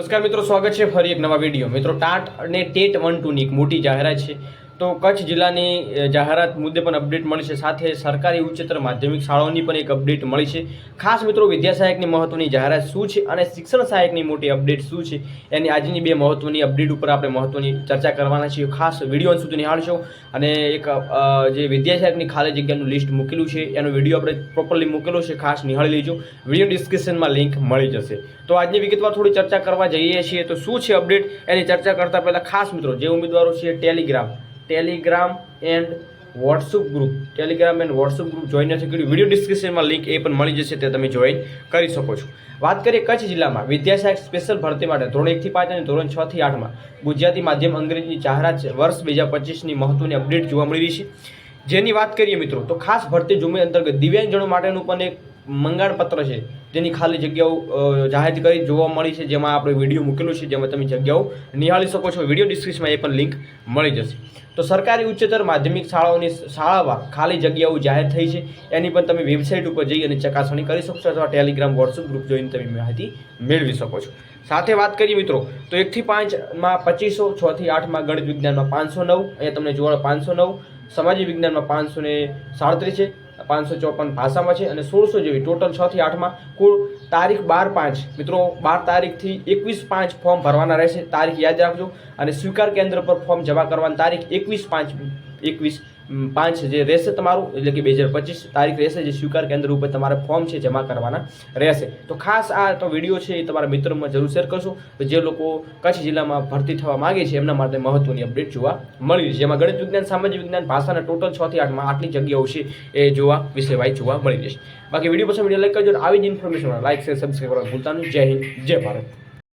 નમસ્કાર મિત્રો, સ્વાગત છે ફરી એક નવા વીડિયો. મિત્રો, ટાટ અને ટેટ વન ટુની એક મોટી જાહેરાત છે. તો કચ્છ જિલ્લાની જાહેરાત મુદ્દે પણ અપડેટ મળી છે. સાથે સરકારી ઉચ્ચતર માધ્યમિક શાળાઓની પણ એક અપડેટ મળી છે. ખાસ મિત્રો, વિદ્યા સહાયકની મહત્વની જાહેરાત શું છે અને શિક્ષણ સહાયકની મોટી અપડેટ શું છે? એની આજની બે મહત્વની અપડેટ ઉપર આપણે મહત્વની ચર્ચા કરવાના છીએ. ખાસ વીડિયો અંત સુધી નિહાળશો અને એક જે વિદ્યા સહાયકની ખાલી જગ્યાનું લિસ્ટ મૂકેલું છે, એનો વીડિયો આપણે પ્રોપરલી મૂકેલો છે. ખાસ નિહાળી લેજો. વીડિયો ડિસ્ક્રિપ્શનમાં લિંક મળી જશે. તો આજની વિગતવાર થોડી ચર્ચા કરવા જઈએ છીએ. તો શું છે અપડેટ એની ચર્ચા કરતા પહેલાં ખાસ મિત્રો, જે ઉમેદવારો છે Telegram Telegram and WhatsApp group Telegram and WhatsApp group join નથી કર્યું. વીડિયો ડિસ્ક્રિપ્શનમાં લિંક એ પણ મળી જશે, તે તમે જોઈન કરી શકો છો. વાત કરીએ કચ્છ જિલ્લામાં. વિદ્યાશાખ સ્પેશિયલ ભરતી માટે ધોરણ એકથી પાંચ અને ધોરણ છ થી આઠમાં ગુજરાતી માધ્યમ અંગ્રેજી જાહેરાત વર્ષ બે હજાર પચીસની મહત્વની અપડેટ જોવા મળી રહી છે. જેની વાત કરીએ મિત્રો, તો ખાસ ભરતી ઝુંબેશ અંતર્ગત દિવ્યાંગજનો માટેનું પણ એક મંગાણ પત્ર છે જેની ખાલી જગ્યાઓ જાહેર કરી જોવા મળી છે, જેમાં આપણે વીડિયો મૂકેલો છે, જેમાં તમે જગ્યાઓ નિહાળી શકો છો. વીડિયો ડિસ્ક્રિપ્શનમાં એ પણ લિંક મળી જશે. તો સરકારી ઉચ્ચતર માધ્યમિક શાળાઓની શાળામાં ખાલી જગ્યાઓ જાહેર થઈ છે. એની પણ તમે વેબસાઇટ ઉપર જઈ અને ચકાસણી કરી શકશો અથવા ટેલિગ્રામ વોટ્સઅપ ગ્રુપ જોઈને તમે માહિતી મેળવી શકો છો. સાથે વાત કરીએ મિત્રો, તો એકથી પાંચમાં પચીસો છથી આઠમાં ગણિત વિજ્ઞાનમાં પાંચસો નવ, અહીંયા તમને જોવા પાંચસો નવ સામાજિક વિજ્ઞાનમાં પાંચસો ને સાડત્રીસ છે. પાંચસો ચોપન ભાષામાં છે અને સોળસો જેવી ટોટલ છ થી આઠમાં કુલ તારીખ બાર પાંચ. મિત્રો, બાર તારીખથી એકવીસ પાંચ ફોર્મ ભરવાના રહેશે. તારીખ યાદ રાખજો. અને સ્વીકાર કેન્દ્ર પર ફોર્મ જમા કરવાની તારીખ એકવીસ પાંચ એકવીસ પાંચ જે રહેશે તમારું, એટલે કે બે હજાર પચીસ તારીખ રહેશે, જે સ્વીકાર કેન્દ્ર ઉપર તમારે ફોર્મ છે, જમા કરવાના રહેશે. તો ખાસ આ તો વીડિયો છે, એ તમારા મિત્રોમાં જરૂર શેર કરશો. તો જે લોકો કચ્છ જિલ્લામાં ભરતી થવા માગે છે, એમના માટે મહત્વની અપડેટ જોવા મળી છે. જેમાં ગણિત વિજ્ઞાન, સામાજિક વિજ્ઞાન, ભાષાના ટોટલ છ થી આઠમાં આટલી જગ્યાઓ છે, એ જોવા વિષયવાય જોવા મળી જશે બાકી વીડિયો પછી વીડિયો લાઈક કરજો આવી જ ઇન્ફોર્મેશન લાઈક શેર સબસ્ક્રાઈબ કરવા ભૂલતા નહીં. જય હિન્દ, જય ભારત.